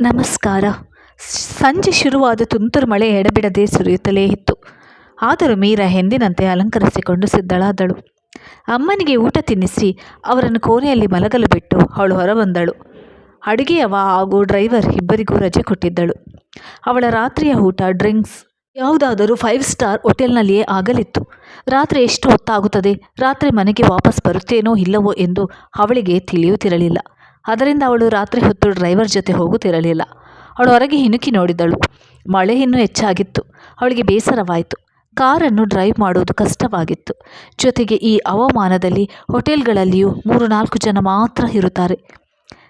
ನಮಸ್ಕಾರ. ಸಂಜೆ ಶುರುವಾದ ತುಂತುರು ಮಳೆ ಎಡಬಿಡದೆ ಸುರಿಯುತ್ತಲೇ ಇತ್ತು. ಆದರೂ ಮೀರಾ ಎಂದಿನಂತೆ ಅಲಂಕರಿಸಿಕೊಂಡು ಸಿದ್ಧಳಾದಳು. ಅಮ್ಮನಿಗೆ ಊಟ ತಿನ್ನಿಸಿ ಅವರನ್ನು ಕೋಣೆಯಲ್ಲಿ ಮಲಗಲು ಬಿಟ್ಟು ಅವಳು ಹೊರಬಂದಳು. ಅಡುಗೆಯವ ಹಾಗೂ ಡ್ರೈವರ್ ಇಬ್ಬರಿಗೂ ರಜೆ ಕೊಟ್ಟಿದ್ದಳು. ಅವಳ ರಾತ್ರಿಯ ಊಟ, ಡ್ರಿಂಕ್ಸ್ ಯಾವುದಾದರೂ ಫೈವ್ ಸ್ಟಾರ್ ಹೋಟೆಲ್ನಲ್ಲಿಯೇ ಆಗಲಿತ್ತು. ರಾತ್ರಿ ಎಷ್ಟು ಹೊತ್ತಾಗುತ್ತದೆ? ರಾತ್ರಿ ಮನೆಗೆ ವಾಪಸ್ ಬರುತ್ತೇನೋ ಇಲ್ಲವೋ ಎಂದು ಅವಳಿಗೆ ತಿಳಿಯುತ್ತಿರಲಿಲ್ಲ. ಅದರಿಂದ ಅವಳು ರಾತ್ರಿ ಹೊತ್ತು ಡ್ರೈವರ್ ಜೊತೆ ಹೋಗುತ್ತಿರಲಿಲ್ಲ. ಅವಳು ಹೊರಗೆ ಹಿಣುಕಿ ನೋಡಿದಳು. ಮಳೆ ಇನ್ನೂ ಹೆಚ್ಚಾಗಿತ್ತು. ಅವಳಿಗೆ ಬೇಸರವಾಯಿತು. ಕಾರನ್ನು ಡ್ರೈವ್ ಮಾಡುವುದು ಕಷ್ಟವಾಗಿತ್ತು. ಜೊತೆಗೆ ಈ ಹವಾಮಾನದಲ್ಲಿ ಹೋಟೆಲ್ಗಳಲ್ಲಿಯೂ ಮೂರು ನಾಲ್ಕು ಜನ ಮಾತ್ರ ಇರುತ್ತಾರೆ.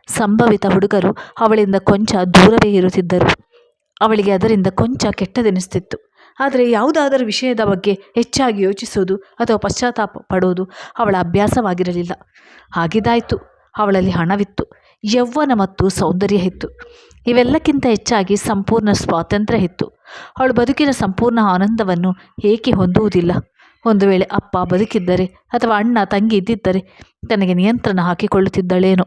ಸಂಭವಿತ ಹುಡುಗರು ಅವಳಿಂದ ಕೊಂಚ ದೂರವೇ ಇರುತ್ತಿದ್ದರು. ಅವಳಿಗೆ ಅದರಿಂದ ಕೊಂಚ ಕೆಟ್ಟದೆನಿಸ್ತಿತ್ತು. ಆದರೆ ಯಾವುದಾದರೂ ವಿಷಯದ ಬಗ್ಗೆ ಹೆಚ್ಚಾಗಿ ಯೋಚಿಸುವುದು ಅಥವಾ ಪಶ್ಚಾತ್ತಾಪ ಪಡುವುದು ಅವಳ ಅಭ್ಯಾಸವಾಗಿರಲಿಲ್ಲ. ಹಾಗಿದ್ದಾಯಿತು ಅವಳಲ್ಲಿ ಹಣವಿತ್ತು. ಯೌವನ ಮತ್ತು ಸೌಂದರ್ಯ ಇತ್ತು. ಇವೆಲ್ಲಕ್ಕಿಂತ ಹೆಚ್ಚಾಗಿ ಸಂಪೂರ್ಣ ಸ್ವಾತಂತ್ರ್ಯ ಇತ್ತು. ಅವಳು ಬದುಕಿನ ಸಂಪೂರ್ಣ ಆನಂದವನ್ನು ಏಕೆ ಹೊಂದುವುದಿಲ್ಲ? ಒಂದು ವೇಳೆ ಅಪ್ಪ ಬದುಕಿದ್ದರೆ ಅಥವಾ ಅಣ್ಣ ತಂಗಿ ಇದ್ದಿದ್ದರೆ ತನಗೆ ನಿಯಂತ್ರಣ ಹಾಕಿಕೊಳ್ಳುತ್ತಿದ್ದಳೇನು?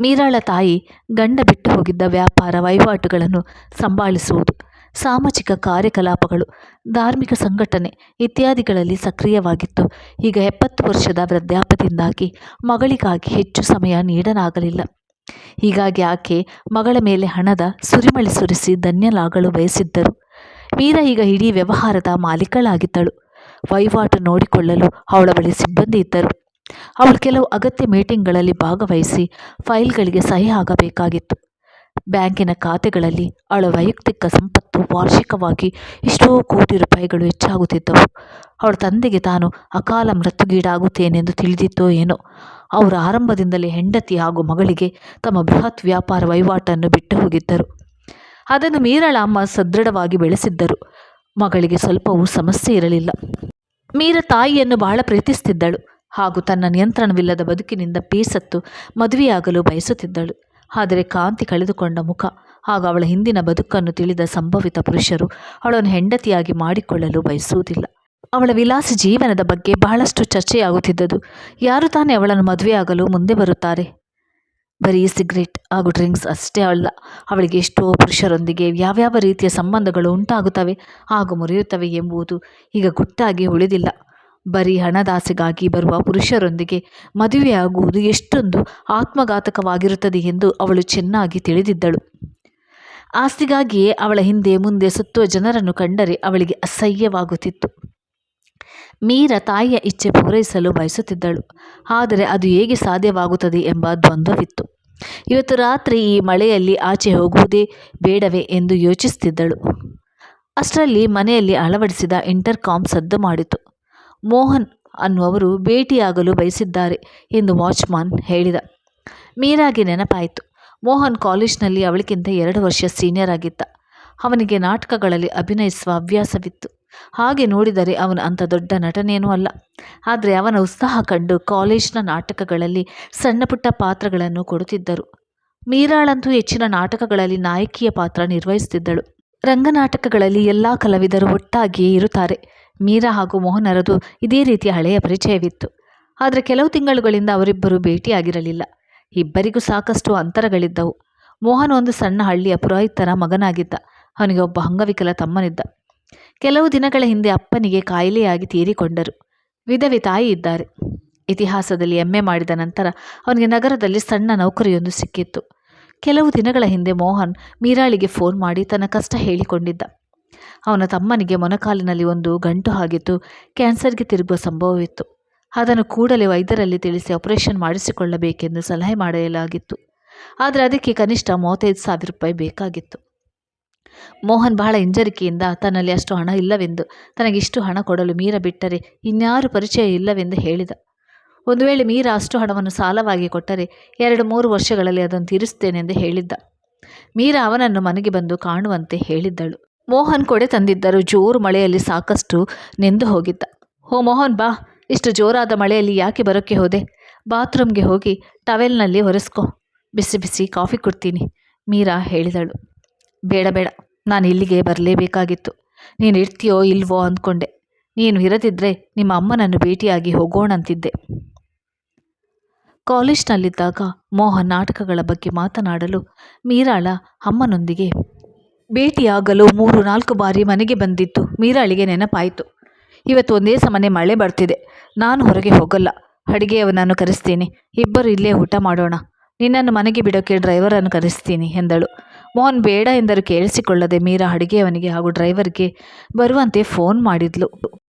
ಮೀರಾಳ ತಾಯಿ ಗಂಡ ಬಿಟ್ಟು ಹೋಗಿದ್ದ ವ್ಯಾಪಾರ ವಹಿವಾಟುಗಳನ್ನು ಸಂಭಾಳಿಸುವುದು. ಸಾಮಾಜಿಕ ಕಾರ್ಯಕಲಾಪಗಳು, ಧಾರ್ಮಿಕ ಸಂಘಟನೆ ಇತ್ಯಾದಿಗಳಲ್ಲಿ ಸಕ್ರಿಯವಾಗಿತ್ತು. ಈಗ ಎಪ್ಪತ್ತು ವರ್ಷದ ವೃದ್ಧಾಪ್ಯದಿಂದಾಗಿ ಮಗಳಿಗಾಗಿ ಹೆಚ್ಚು ಸಮಯ ನೀಡಲಾಗಲಿಲ್ಲ. ಹೀಗಾಗಿ ಆಕೆ ಮಗಳ ಮೇಲೆ ಹಣದ ಸುರಿಮಳೆ ಸುರಿಸಿ ಧನ್ಯಲಾಗಲು ಬಯಸಿದ್ದರು. ವೀರ ಈಗ ಇಡೀ ವ್ಯವಹಾರದ ಮಾಲೀಕಳಾಗಿದ್ದಳು. ವಹಿವಾಟು ನೋಡಿಕೊಳ್ಳಲು ಅವಳ ಬಳಿ ಸಿಬ್ಬಂದಿ ಇದ್ದರು. ಅವಳು ಕೆಲವು ಅಗತ್ಯ ಮೀಟಿಂಗ್ಗಳಲ್ಲಿ ಭಾಗವಹಿಸಿ ಫೈಲ್ಗಳಿಗೆ ಸಹಿ ಆಗಬೇಕಾಗಿತ್ತು ಬ್ಯಾಂಕಿನ ಖಾತೆಗಳಲ್ಲಿ ಅವಳ ವೈಯಕ್ತಿಕ ಸಂಪತ್ತು ವಾರ್ಷಿಕವಾಗಿ ಎಷ್ಟೋ ಕೋಟಿ ರೂಪಾಯಿಗಳು ಹೆಚ್ಚಾಗುತ್ತಿದ್ದವು. ಅವಳ ತಂದೆಗೆ ತಾನು ಅಕಾಲ ಮೃತ್ಯುಗೀಡಾಗುತ್ತೇನೆಂದು ತಿಳಿದಿತ್ತೋ ಏನೋ. ಅವರು ಆರಂಭದಿಂದಲೇ ಹೆಂಡತಿ ಹಾಗೂ ಮಗಳಿಗೆ ತಮ್ಮ ಬೃಹತ್ ವ್ಯಾಪಾರ ವಹಿವಾಟನ್ನು ಬಿಟ್ಟು ಹೋಗಿದ್ದರು. ಅದನ್ನು ಮೀರಳ ಅಮ್ಮ ಸದೃಢವಾಗಿ ಬೆಳೆಸಿದ್ದರು. ಮಗಳಿಗೆ ಸ್ವಲ್ಪವೂ ಸಮಸ್ಯೆ ಇರಲಿಲ್ಲ. ಮೀರ ತಾಯಿಯನ್ನು ಬಹಳ ಪ್ರೀತಿಸುತ್ತಿದ್ದಳು ಹಾಗೂ ತನ್ನ ನಿಯಂತ್ರಣವಿಲ್ಲದ ಬದುಕಿನಿಂದ ಬೇಸತ್ತು ಮದುವೆಯಾಗಲು ಬಯಸುತ್ತಿದ್ದಳು. ಆದರೆ ಕಾಂತಿ ಕಳೆದುಕೊಂಡ ಮುಖ. ಹಾಗೂ ಅವಳ ಹಿಂದಿನ ಬದುಕನ್ನು ತಿಳಿದ ಸಂಭವಿತ ಪುರುಷರು ಅವಳನ್ನು ಹೆಂಡತಿಯಾಗಿ ಮಾಡಿಕೊಳ್ಳಲು ಬಯಸುವುದಿಲ್ಲ. ಅವಳ ವಿಲಾಸ ಜೀವನದ ಬಗ್ಗೆ ಬಹಳಷ್ಟು ಚರ್ಚೆಯಾಗುತ್ತಿದ್ದದು. ಯಾರು ತಾನೇ ಅವಳನ್ನು ಮದುವೆಯಾಗಲು ಮುಂದೆ ಬರುತ್ತಾರೆ? ಬರೀ ಸಿಗರೇಟ್ ಹಾಗೂ ಡ್ರಿಂಕ್ಸ್ ಅಷ್ಟೇ ಅಲ್ಲ, ಅವಳಿಗೆ ಎಷ್ಟೋ ಪುರುಷರೊಂದಿಗೆ ಯಾವ್ಯಾವ ರೀತಿಯ ಸಂಬಂಧಗಳು ಉಂಟಾಗುತ್ತವೆ, ಹಾಗೂ ಮುರಿಯುತ್ತವೆ ಎಂಬುದು ಈಗ ಗುಟ್ಟಾಗಿ ಉಳಿದಿಲ್ಲ. ಬರೀ ಹಣದಾಸೆಗಾಗಿ ಬರುವ ಪುರುಷರೊಂದಿಗೆ ಮದುವೆಯಾಗುವುದು ಎಷ್ಟೊಂದು ಆತ್ಮಘಾತಕವಾಗಿರುತ್ತದೆ ಎಂದು ಅವಳು ಚೆನ್ನಾಗಿ ತಿಳಿದಿದ್ದಳು. ಆಸ್ತಿಗಾಗಿಯೇ ಅವಳ ಹಿಂದೆ ಮುಂದೆ ಸುತ್ತುವ ಜನರನ್ನು ಕಂಡರೆ ಅವಳಿಗೆ ಅಸಹ್ಯವಾಗುತ್ತಿತ್ತು. ಮೀರ ತಾಯಿಯ ಇಚ್ಛೆ ಪೂರೈಸಲು ಬಯಸುತ್ತಿದ್ದಳು. ಆದರೆ ಅದು ಹೇಗೆ ಸಾಧ್ಯವಾಗುತ್ತದೆ ಎಂಬ ದ್ವಂದ್ವವಿತ್ತು. ಇವತ್ತು ರಾತ್ರಿ ಈ ಮಳೆಯಲ್ಲಿ ಆಚೆ ಹೋಗುವುದೇ ಬೇಡವೇ ಎಂದು ಯೋಚಿಸುತ್ತಿದ್ದಳು. ಅಷ್ಟರಲ್ಲಿ ಮನೆಯಲ್ಲಿ ಅಳವಡಿಸಿದ ಇಂಟರ್ಕಾಮ್ ಸದ್ದು ಮಾಡಿತು. ಮೋಹನ್ ಅನ್ನುವರು ಭೇಟಿಯಾಗಲು ಬಯಸಿದ್ದಾರೆ ಎಂದು ವಾಚ್ಮಾನ್ ಹೇಳಿದ. ಮೀರಾಗೆ ನೆನಪಾಯಿತು. ಮೋಹನ್ ಕಾಲೇಜ್ನಲ್ಲಿ ಅವಳಿಗಿಂತ ಎರಡು ವರ್ಷ ಸೀನಿಯರ್ ಆಗಿದ್ದ. ಅವನಿಗೆ ನಾಟಕಗಳಲ್ಲಿ ಅಭಿನಯಿಸುವ ಹವ್ಯಾಸವಿತ್ತು. ಹಾಗೆ ನೋಡಿದರೆ ಅವನು ಅಂಥ ದೊಡ್ಡ ನಟನೇನೂ ಅಲ್ಲ. ಆದರೆ ಅವನ ಉತ್ಸಾಹ ಕಂಡು ಕಾಲೇಜ್ನ ನಾಟಕಗಳಲ್ಲಿ ಸಣ್ಣ ಪುಟ್ಟ ಪಾತ್ರಗಳನ್ನು ಕೊಡುತ್ತಿದ್ದರು. ಮೀರಾಳಂತೂ ಹೆಚ್ಚಿನ ನಾಟಕಗಳಲ್ಲಿ ನಾಯಕಿಯ ಪಾತ್ರ ನಿರ್ವಹಿಸುತ್ತಿದ್ದಳು. ರಂಗನಾಟಕಗಳಲ್ಲಿ ಎಲ್ಲ ಕಲಾವಿದರು ಒಟ್ಟಾಗಿಯೇ ಇರುತ್ತಾರೆ. ಮೀರಾ ಹಾಗೂ ಮೋಹನರದು ಇದೇ ರೀತಿಯ ಹಳೆಯ ಪರಿಚಯವಿತ್ತು. ಆದರೆ ಕೆಲವು ತಿಂಗಳುಗಳಿಂದ ಅವರಿಬ್ಬರು ಭೇಟಿಯಾಗಿರಲಿಲ್ಲ. ಇಬ್ಬರಿಗೂ ಸಾಕಷ್ಟು ಅಂತರಗಳಿದ್ದವು. ಮೋಹನ್ ಒಂದು ಸಣ್ಣ ಹಳ್ಳಿಯ ಪುರೋಹಿತರ ಮಗನಾಗಿದ್ದ. ಅವನಿಗೆ ಒಬ್ಬ ಅಂಗವಿಕಲ ತಮ್ಮನಿದ್ದ. ಕೆಲವು ದಿನಗಳ ಹಿಂದೆ ಅಪ್ಪನಿಗೆ ಕಾಯಿಲೆಯಾಗಿ ತೀರಿಕೊಂಡರು. ವಿಧವೆ ತಾಯಿ ಇದ್ದಾರೆ. ಇತಿಹಾಸದಲ್ಲಿ ಎಮ್ಮೆ ಮಾಡಿದ ನಂತರ ಅವನಿಗೆ ನಗರದಲ್ಲಿ ಸಣ್ಣ ನೌಕರಿಯೊಂದು ಸಿಕ್ಕಿತ್ತು. ಕೆಲವು ದಿನಗಳ ಹಿಂದೆ ಮೋಹನ್ ಮೀರಾಳಿಗೆ ಫೋನ್ ಮಾಡಿ ತನ್ನ ಕಷ್ಟ ಹೇಳಿಕೊಂಡಿದ್ದ. ಅವನ ತಮ್ಮನಿಗೆ ಮೊನಕಾಲಿನಲ್ಲಿ ಒಂದು ಗಂಟು ಆಗಿತ್ತು. ಕ್ಯಾನ್ಸರ್ಗೆ ತಿರುಗುವ ಸಂಭವವಿತ್ತು. ಅದನ್ನು ಕೂಡಲೇ ವೈದ್ಯರಲ್ಲಿ ತಿಳಿಸಿ ಆಪರೇಷನ್ ಮಾಡಿಸಿಕೊಳ್ಳಬೇಕೆಂದು ಸಲಹೆ ಮಾಡಲಾಗಿತ್ತು. ಆದರೆ ಅದಕ್ಕೆ ಕನಿಷ್ಠ ಮೂವತ್ತೈದು ಸಾವಿರ ರೂಪಾಯಿ ಬೇಕಾಗಿತ್ತು. ಮೋಹನ್ ಬಹಳ ಹಿಂಜರಿಕೆಯಿಂದ, ತನ್ನಲ್ಲಿ ಅಷ್ಟು ಹಣ ಇಲ್ಲವೆಂದು ತನಗಿಷ್ಟು ಹಣ ಕೊಡಲು ಮೀರ ಬಿಟ್ಟರೆ ಇನ್ಯಾರು ಪರಿಚಯ ಇಲ್ಲವೆಂದು ಹೇಳಿದ. ಒಂದು ವೇಳೆ ಮೀರ ಅಷ್ಟು ಹಣವನ್ನು ಸಾಲವಾಗಿ ಕೊಟ್ಟರೆ ಎರಡು ಮೂರು ವರ್ಷಗಳಲ್ಲಿ ಅದನ್ನು ತೀರಿಸುತ್ತೇನೆಂದು ಹೇಳಿದ್ದ. ಮೀರ ಅವನನ್ನು ಮನೆಗೆ ಬಂದು ಕಾಣುವಂತೆ ಹೇಳಿದ್ದಳು. ಮೋಹನ್ ಕೊಡೆ ತಂದಿದ್ದರು. ಜೋರು ಮಳೆಯಲ್ಲಿ ಸಾಕಷ್ಟು ನೆಂದು ಹೋಗಿದ್ದ. ಓ ಮೋಹನ್, ಬಾ. ಇಷ್ಟು ಜೋರಾದ ಮಳೆಯಲ್ಲಿ ಯಾಕೆ ಬರೋಕ್ಕೆ ಹೋದೆ? ಬಾತ್ರೂಮ್ಗೆ ಹೋಗಿ ಟವೆಲ್ನಲ್ಲಿ ಒರೆಸ್ಕೊ. ಬಿಸಿ ಬಿಸಿ ಕಾಫಿ ಕೊಡ್ತೀನಿ, ಮೀರಾ ಹೇಳಿದಳು. ಬೇಡ ಬೇಡ. ನಾನು ಇಲ್ಲಿಗೆ ಬರಲೇಬೇಕಾಗಿತ್ತು. ನೀನು ಇರ್ತೀಯೋ ಇಲ್ವೋ ಅಂದ್ಕೊಂಡೆ. ನೀನು ಇರದಿದ್ದರೆ ನಿಮ್ಮ ಅಮ್ಮನನ್ನು ಭೇಟಿಯಾಗಿ ಹೋಗೋಣಂತಿದ್ದೆ. ಕಾಲೇಜ್ನಲ್ಲಿದ್ದಾಗ ಮೋಹನ್ ನಾಟಕಗಳ ಬಗ್ಗೆ ಮಾತನಾಡಲು ಮೀರಾಳ ಅಮ್ಮನೊಂದಿಗೆ ಭೇಟಿಯಾಗಲು ಮೂರು, ನಾಲ್ಕು ಬಾರಿ ಮನೆಗೆ ಬಂದಿತ್ತು. ಮೀರಾಳಿಗೆ ನೆನಪಾಯಿತು. ಇವತ್ತು ಒಂದೇ ಸಮನೆ ಮಳೆ ಬರ್ತಿದೆ. ನಾನು ಹೊರಗೆ ಹೋಗಲ್ಲ. ಅಡಿಗೆಯವನನ್ನು ಕರೆಸ್ತೀನಿ. ಇಬ್ಬರು ಇಲ್ಲೇ ಊಟ ಮಾಡೋಣ. ನಿನ್ನನ್ನು ಮನೆಗೆ ಬಿಡೋಕ್ಕೆ ಡ್ರೈವರನ್ನು ಕರೆಸ್ತೀನಿ ಎಂದಳು. ಮೋಹನ್, ಬೇಡ ಎಂದರು ಕೇಳಿಸಿಕೊಳ್ಳದೆ ಮೀರಾ ಅಡುಗೆಯವನಿಗೆ ಹಾಗೂ ಡ್ರೈವರ್ಗೆ ಬರುವಂತೆ ಫೋನ್ ಮಾಡಿದ್ಲು.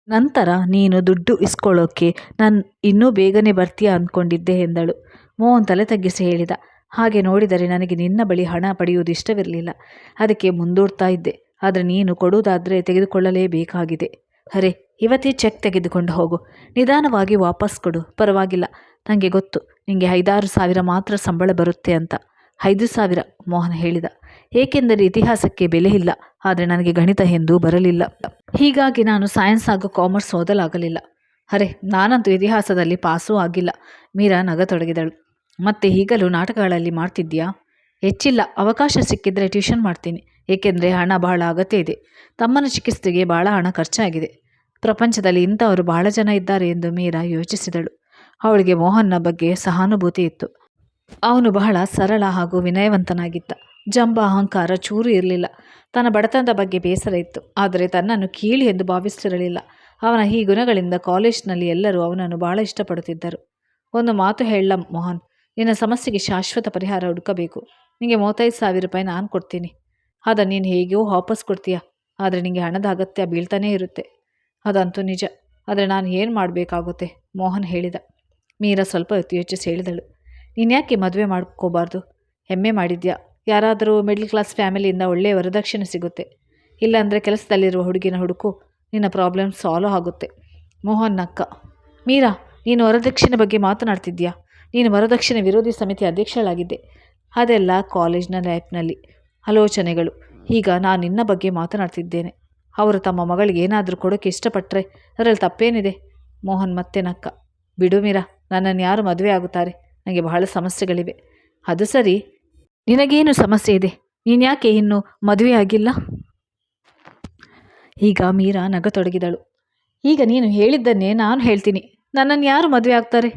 ನಂತರ, ನೀನು ದುಡ್ಡು ಇಸ್ಕೊಳ್ಳೋಕ್ಕೆ ನಾನು ಇನ್ನೂ ಬೇಗನೆ ಬರ್ತೀಯ ಅಂದ್ಕೊಂಡಿದ್ದೆ ಎಂದಳು. ಮೋಹನ್ ತಲೆ ತಗ್ಗಿಸಿ ಹೇಳಿದ. ಹಾಗೆ ನೋಡಿದರೆ ನನಗೆ ನಿನ್ನ ಬಳಿ ಹಣ ಪಡೆಯುವುದು ಇಷ್ಟವಿರಲಿಲ್ಲ. ಅದಕ್ಕೆ ಮುಂದೂಡ್ತಾ ಇದ್ದೆ. ಆದರೆ ನೀನು ಕೊಡುವುದಾದರೆ ತೆಗೆದುಕೊಳ್ಳಲೇಬೇಕಾಗಿದೆ. ಅರೆ, ಇವತ್ತೇ ಚೆಕ್ ತೆಗೆದುಕೊಂಡು ಹೋಗು. ನಿಧಾನವಾಗಿ ವಾಪಸ್ ಕೊಡು. ಪರವಾಗಿಲ್ಲ. ನನಗೆ ಗೊತ್ತು. ನಿಮಗೆ ಐದಾರು ಸಾವಿರ ಮಾತ್ರ ಸಂಬಳ ಬರುತ್ತೆ ಅಂತ. ಐದು ಸಾವಿರ, ಮೋಹನ್ ಹೇಳಿದ. ಏಕೆಂದರೆ ಇತಿಹಾಸಕ್ಕೆ ಬೆಲೆ ಇಲ್ಲ. ಆದರೆ ನನಗೆ ಗಣಿತ ಎಂದೂ ಬರಲಿಲ್ಲ. ಹೀಗಾಗಿ ನಾನು ಸೈನ್ಸ್ ಹಾಗೂ ಕಾಮರ್ಸ್ ಓದಲಾಗಲಿಲ್ಲ. ಅರೆ, ನಾನಂತೂ ಇತಿಹಾಸದಲ್ಲಿ ಪಾಸೂ ಆಗಿಲ್ಲ. ಮೀರಾ ನಗತೊಡಗಿದಳು. ಮತ್ತೆ ಈಗಲೂ ನಾಟಕಗಳಲ್ಲಿ ಮಾಡ್ತಿದ್ಯಾ ಹೆಚ್ಚಿಲ್ಲ. ಅವಕಾಶ ಸಿಕ್ಕಿದ್ರೆ ಟ್ಯೂಷನ್ ಮಾಡ್ತೀನಿ. ಏಕೆಂದರೆ ಹಣ ಬಹಳ ಅಗತ್ಯ ಇದೆ. ತಮ್ಮನ ಚಿಕಿತ್ಸೆಗೆ ಬಹಳ ಹಣ ಖರ್ಚಾಗಿದೆ. ಪ್ರಪಂಚದಲ್ಲಿ ಇಂಥವರು ಬಹಳ ಜನ ಇದ್ದಾರೆ ಎಂದು ಮೀರಾ ಯೋಚಿಸಿದಳು. ಅವಳಿಗೆ ಮೋಹನ್ನ ಬಗ್ಗೆ ಸಹಾನುಭೂತಿ ಇತ್ತು. ಅವನು ಬಹಳ ಸರಳ ಹಾಗೂ ವಿನಯವಂತನಾಗಿದ್ದ. ಜಂಬ ಅಹಂಕಾರ ಚೂರು ಇರಲಿಲ್ಲ. ತನ್ನ ಬಡತನದ ಬಗ್ಗೆ ಬೇಸರ ಇತ್ತು. ಆದರೆ ತನ್ನನ್ನು ಕೀಳಿ ಎಂದು ಭಾವಿಸಿರಲಿಲ್ಲ ಅವನ ಈ ಗುಣಗಳಿಂದ ಕಾಲೇಜ್ನಲ್ಲಿ ಎಲ್ಲರೂ ಅವನನ್ನು ಬಹಳ ಇಷ್ಟಪಡುತ್ತಿದ್ದರು. ಒಂದು ಮಾತು ಹೇಳಲಂ ಮೋಹನ್? ನಿನ್ನ ಸಮಸ್ಯೆಗೆ ಶಾಶ್ವತ ಪರಿಹಾರ ಹುಡುಕಬೇಕು. ನಿನಗೆ ಮೂವತ್ತೈದು ಸಾವಿರ ರೂಪಾಯಿ ನಾನು ಕೊಡ್ತೀನಿ. ಆದ ನೀನು ಹೇಗೋ ವಾಪಸ್ ಕೊಡ್ತೀಯ. ಆದರೆ ನಿನಗೆ ಹಣದ ಅಗತ್ಯ ಬೀಳ್ತಾನೇ ಇರುತ್ತೆ. ಅದಂತೂ ನಿಜ. ಆದರೆ ನಾನು ಏನು ಮಾಡಬೇಕಾಗುತ್ತೆ? ಮೋಹನ್ ಹೇಳಿದ. ಮೀರಾ ಸ್ವಲ್ಪ ಹೊತ್ತು ಯೋಚಿಸಿ ಹೇಳಿದಳು. ನೀನ್ಯಾಕೆ ಮದುವೆ ಮಾಡ್ಕೋಬಾರ್ದು? ಹೆಮ್ಮೆ ಮಾಡಿದ್ಯಾ? ಯಾರಾದರೂ ಮಿಡ್ಲ್ ಕ್ಲಾಸ್ ಫ್ಯಾಮಿಲಿಯಿಂದ ಒಳ್ಳೆಯ ವರದಕ್ಷಿಣೆ ಸಿಗುತ್ತೆ. ಇಲ್ಲಾಂದರೆ ಕೆಲಸದಲ್ಲಿರುವ ಹುಡುಗಿನ ಹುಡುಕು ನಿನ್ನ ಪ್ರಾಬ್ಲಮ್ ಸಾಲ್ವ್ ಆಗುತ್ತೆ. ಮೋಹನ್ ಅಕ್ಕ ಮೀರಾ, ನೀನು ವರದಕ್ಷಿಣೆ ಬಗ್ಗೆ ಮಾತನಾಡ್ತಿದ್ಯಾ? ನೀನು ವರದಕ್ಷಿಣೆ ವಿರೋಧಿ ಸಮಿತಿ ಅಧ್ಯಕ್ಷಳಾಗಿದ್ದೆ. ಅದೆಲ್ಲ ಕಾಲೇಜ್ನ ಲೈಫ್ನಲ್ಲಿ ಆಲೋಚನೆಗಳು. ಈಗ ನಾನು ನಿನ್ನ ಬಗ್ಗೆ ಮಾತನಾಡ್ತಿದ್ದೇನೆ. ಅವರು ತಮ್ಮ ಮಗಳಿಗೆ ಏನಾದರೂ ಕೊಡೋಕ್ಕೆ ಇಷ್ಟಪಟ್ಟರೆ ಅದರಲ್ಲಿ ತಪ್ಪೇನಿದೆ. ಮೋಹನ್ ಮತ್ತೆ ನಕ್ಕ. ಬಿಡು ಮೀರಾ, ನನ್ನನ್ನು ಯಾರು ಮದುವೆ ಆಗುತ್ತಾರೆ? ನನಗೆ ಬಹಳ ಸಮಸ್ಯೆಗಳಿವೆ. ಅದು ಸರಿ. ನಿನಗೇನು ಸಮಸ್ಯೆ ಇದೆ? ನೀನು ಯಾಕೆ ಇನ್ನು ಮದುವೆ ಆಗಿಲ್ಲ? ಈಗ ಮೀರಾ ನಗತೊಡಗಿದಳು. ಈಗ ನೀನು ಹೇಳಿದ್ದನ್ನೇ ನಾನು ಹೇಳ್ತೀನಿ. ನನ್ನನ್ನು ಯಾರು ಮದುವೆ ಆಗ್ತಾರೆ?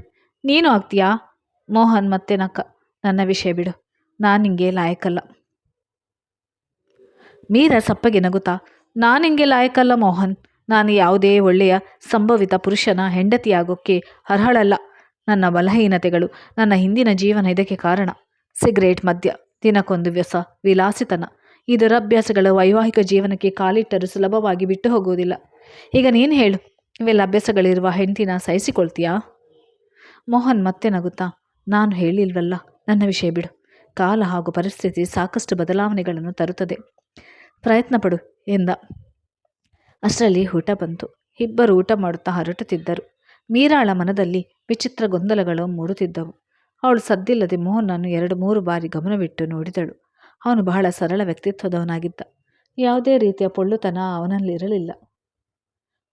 ನೀನು ಆಗ್ತೀಯಾ? ಮೋಹನ್, ಮತ್ತೆ ನಕ್ಕ ನನ್ನ ವಿಷಯ ಬಿಡು. ನಾನು ನಿಂಗೆ ಲಾಯಕಲ್ಲ. ಮೀರ ಸಪ್ಪಗೆ ನಗುತ್ತಾ, ನಾನು ನಿಂಗೆ ಲಾಯಕಲ್ಲ ಮೋಹನ್. ನಾನು ಯಾವುದೇ ಒಳ್ಳೆಯ, ಸಂಭವಿತ ಪುರುಷನ ಹೆಂಡತಿಯಾಗೋಕ್ಕೆ ಅರ್ಹಳಲ್ಲ. ನನ್ನ ಬಲಹೀನತೆಗಳು ನನ್ನ ಹಿಂದಿನ ಜೀವನ ಇದಕ್ಕೆ ಕಾರಣ. ಸಿಗರೇಟ್ ಮದ್ಯ, ದಿನಕ್ಕೊಂದು ವ್ಯಸ, ವಿಲಾಸಿತನ. ಈ ದುರಭ್ಯಾಸಗಳು ವೈವಾಹಿಕ ಜೀವನಕ್ಕೆ ಕಾಲಿಟ್ಟರೂ ಸುಲಭವಾಗಿ ಬಿಟ್ಟು ಹೋಗುವುದಿಲ್ಲ. ಈಗ ನೀನು ಹೇಳು, ಇವೆಲ್ಲ ಅಭ್ಯಾಸಗಳಿರುವ ಹೆಂಡತಿನ ಸಹಿಸಿಕೊಳ್ತೀಯಾ? ಮೋಹನ್ ಮತ್ತೆ ನಗುತ್ತಾ ನಾನು ಹೇಳಿಲ್ವಲ್ಲ? ನನ್ನ ವಿಷಯ ಬಿಡು. ಕಾಲ ಹಾಗೂ ಪರಿಸ್ಥಿತಿ ಸಾಕಷ್ಟು ಬದಲಾವಣೆಗಳನ್ನು ತರುತ್ತದೆ. ಪ್ರಯತ್ನ ಪಡು ಎಂದ. ಅಷ್ಟರಲ್ಲಿ ಊಟ ಬಂತು. ಇಬ್ಬರು ಊಟ ಮಾಡುತ್ತಾ ಹರಟುತ್ತಿದ್ದರು. ಮೀರಾಳ ಮನದಲ್ಲಿ ವಿಚಿತ್ರ ಗೊಂದಲಗಳು ಮೂಡುತ್ತಿದ್ದವು. ಅವಳು ಸದ್ದಿಲ್ಲದೆ ಮೋಹನನ್ನು ಎರಡು ಮೂರು ಬಾರಿ ಗಮನವಿಟ್ಟು ನೋಡಿದಳು. ಅವನು ಬಹಳ ಸರಳ ವ್ಯಕ್ತಿತ್ವದವನಾಗಿದ್ದ. ಯಾವುದೇ ರೀತಿಯ ಪೊಳ್ಳುತನ ಅವನಲ್ಲಿರಲಿಲ್ಲ.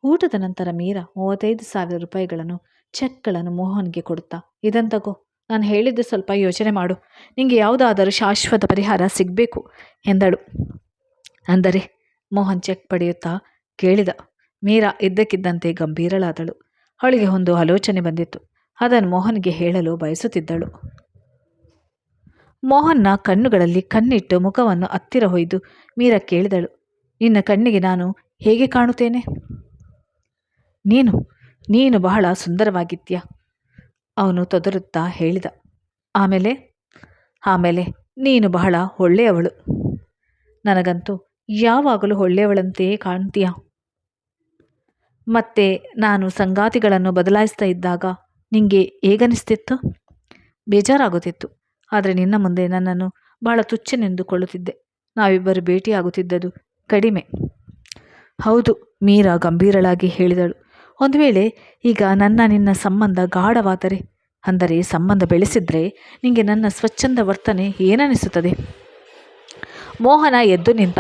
ಊಟದ ನಂತರ ಮೀರಾ ಮೂವತ್ತೈದು ಸಾವಿರ ರೂಪಾಯಿಗಳನ್ನು ಚೆಕ್ಗಳನ್ನು ಮೋಹನ್ಗೆ ಕೊಡುತ್ತಾ, ಇದಂತಗೋ ತಗೋ ನಾನು ಹೇಳಿದ್ದು ಸ್ವಲ್ಪ ಯೋಚನೆ ಮಾಡು. ನಿಮಗೆ ಯಾವುದಾದರೂ ಶಾಶ್ವತ ಪರಿಹಾರ ಸಿಗಬೇಕು ಎಂದಳು. ಅಂದರೆ ಮೋಹನ್ ಚೆಕ್ ಪಡೆಯುತ್ತಾ ಕೇಳಿದ. ಮೀರಾ ಇದ್ದಕ್ಕಿದ್ದಂತೆ ಗಂಭೀರಳಾದಳು. ಅವಳಿಗೆ ಒಂದು ಆಲೋಚನೆ ಬಂದಿತ್ತು. ಅದನ್ನು ಮೋಹನ್ಗೆ ಹೇಳಲು ಬಯಸುತ್ತಿದ್ದಳು. ಮೋಹನ್ನ ಕಣ್ಣುಗಳಲ್ಲಿ ಕಣ್ಣಿಟ್ಟು ಮುಖವನ್ನು ಹತ್ತಿರ ಹೊಯ್ದು ಮೀರಾ ಕೇಳಿದಳು. ನಿನ್ನ ಕಣ್ಣಿಗೆ ನಾನು ಹೇಗೆ ಕಾಣುತ್ತೇನೆ? ನೀನು ನೀನು ಬಹಳ ಸುಂದರವಾಗಿದ್ಯಾ ಅವನು ತೊದರುತ್ತಾ ಹೇಳಿದ, ಆಮೇಲೆ? ಆಮೇಲೆ ನೀನು ಬಹಳ ಒಳ್ಳೆಯವಳು. ನನಗಂತೂ ಯಾವಾಗಲೂ ಒಳ್ಳೆಯವಳಂತೆಯೇ ಕಾಣ್ತೀಯ? ಮತ್ತೆ ನಾನು ಸಂಗಾತಿಗಳನ್ನು ಬದಲಾಯಿಸ್ತಾ ಇದ್ದಾಗ ನಿಂಗೆ ಹೇಗನಿಸ್ತಿತ್ತು ಬೇಜಾರಾಗುತ್ತಿತ್ತು ಆದರೆ ನಿನ್ನ ಮುಂದೆ ನನ್ನನ್ನು ಬಹಳ ತುಚ್ಛನೆಂದುಕೊಳ್ಳುತ್ತಿದ್ದೆ. ನಾವಿಬ್ಬರು ಭೇಟಿಯಾಗುತ್ತಿದ್ದದು ಕಡಿಮೆ. ಹೌದು, ಮೀರಾ ಗಂಭೀರಳಾಗಿ ಹೇಳಿದಳು. ಒಂದು ವೇಳೆ ಈಗ ನನ್ನ ನಿನ್ನ ಸಂಬಂಧ ಗಾಢವಾದರೆ, ಅಂದರೆ ಸಂಬಂಧ ಬೆಳೆಸಿದರೆ ನಿಮಗೆ ನನ್ನ ಸ್ವಚ್ಛಂದ ವರ್ತನೆ ಏನನಿಸುತ್ತದೆ ಮೋಹನ ಎದ್ದು ನಿಂತ,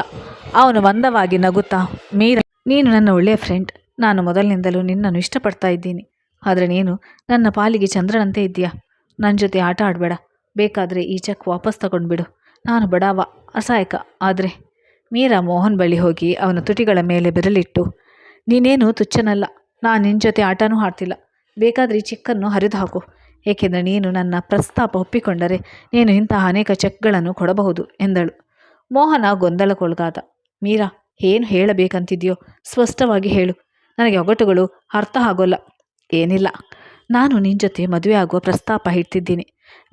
ಅವನು ಮಂದವಾಗಿ ನಗುತ್ತಾ, ಮೀರಾ, ನೀನು ನನ್ನ ಒಳ್ಳೆಯ ಫ್ರೆಂಡ್ ನಾನು ಮೊದಲಿನಿಂದಲೂ ನಿನ್ನನ್ನು ಇಷ್ಟಪಡ್ತಾ ಇದ್ದೀನಿ. ಆದರೆ ನೀನು ನನ್ನ ಪಾಲಿಗೆ ಚಂದ್ರನಂತೆ ಇದ್ದೀಯಾ? ನನ್ನ ಜೊತೆ ಆಟ ಆಡಬೇಡ, ಬೇಕಾದರೆ ಈ ಚೆಕ್ ವಾಪಸ್ ತಗೊಂಡ್ಬಿಡು. ನಾನು ಬಡಾವ, ಅಸಹಾಯಕ, ಆದರೆ? ಮೀರಾ ಮೋಹನ್ ಬಳಿ ಹೋಗಿ ಅವನ ತುಟಿಗಳ ಮೇಲೆ ಬೆರಳಿಟ್ಟು ನೀನೇನು ತುಚ್ಚನಲ್ಲ ನಾನು ನಿನ್ನ ಜೊತೆ ಆಟನೂ ಆಡ್ತಿಲ್ಲ. ಬೇಕಾದರೆ ಈ ಚೆಕ್ಕನ್ನು ಹರಿದು ಹಾಕು. ಏಕೆಂದರೆ ನೀನು ನನ್ನ ಪ್ರಸ್ತಾಪ ಒಪ್ಪಿಕೊಂಡರೆ ನೀನು ಇಂತಹ ಅನೇಕ ಚೆಕ್ಗಳನ್ನು ಕೊಡಬಹುದು ಎಂದಳು. ಮೋಹನ ಗೊಂದಲಕ್ಕೊಳಗಾದ. ಮೀರಾ, ಏನು ಹೇಳಬೇಕಂತಿದೆಯೋ ಸ್ಪಷ್ಟವಾಗಿ ಹೇಳು. ನನಗೆ ಒಗಟುಗಳು ಅರ್ಥ ಆಗೋಲ್ಲ. ಏನಿಲ್ಲ. ನಾನು ನಿನ್ನ ಜೊತೆ ಮದುವೆ ಆಗುವ ಪ್ರಸ್ತಾಪ ಇಡ್ತಿದ್ದೀನಿ